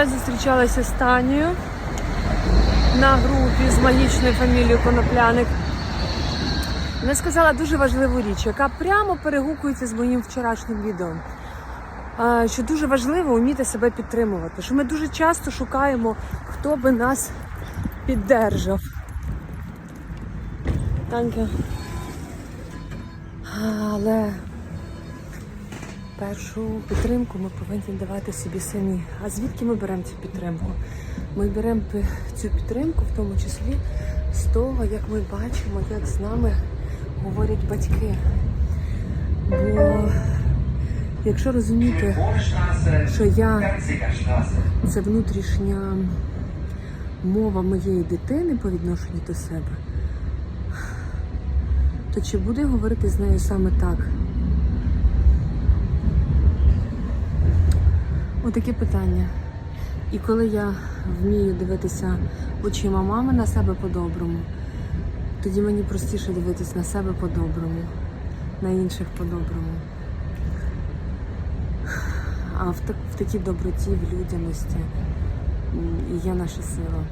Вчора зустрічалася з Танією на групі з магічною фамілією Конопляник. Вона сказала дуже важливу річ, яка прямо перегукується з моїм вчорашнім відео. Що дуже важливо вміти себе підтримувати. Що ми дуже часто шукаємо, хто би нас піддержав. Танька. Але першу підтримку ми повинні давати собі самі. А звідки ми беремо цю підтримку? Ми беремо цю підтримку, в тому числі з того, як ми бачимо, як з нами говорять батьки. Бо якщо розуміти, що я це внутрішня мова моєї дитини по відношенню до себе, то чи буде говорити з нею саме так? Отаке питання. І коли я вмію дивитися очима мами на себе по-доброму, тоді мені простіше дивитись на себе по-доброму, на інших по-доброму. А в, так, в такій доброті, в людяності є наша сила.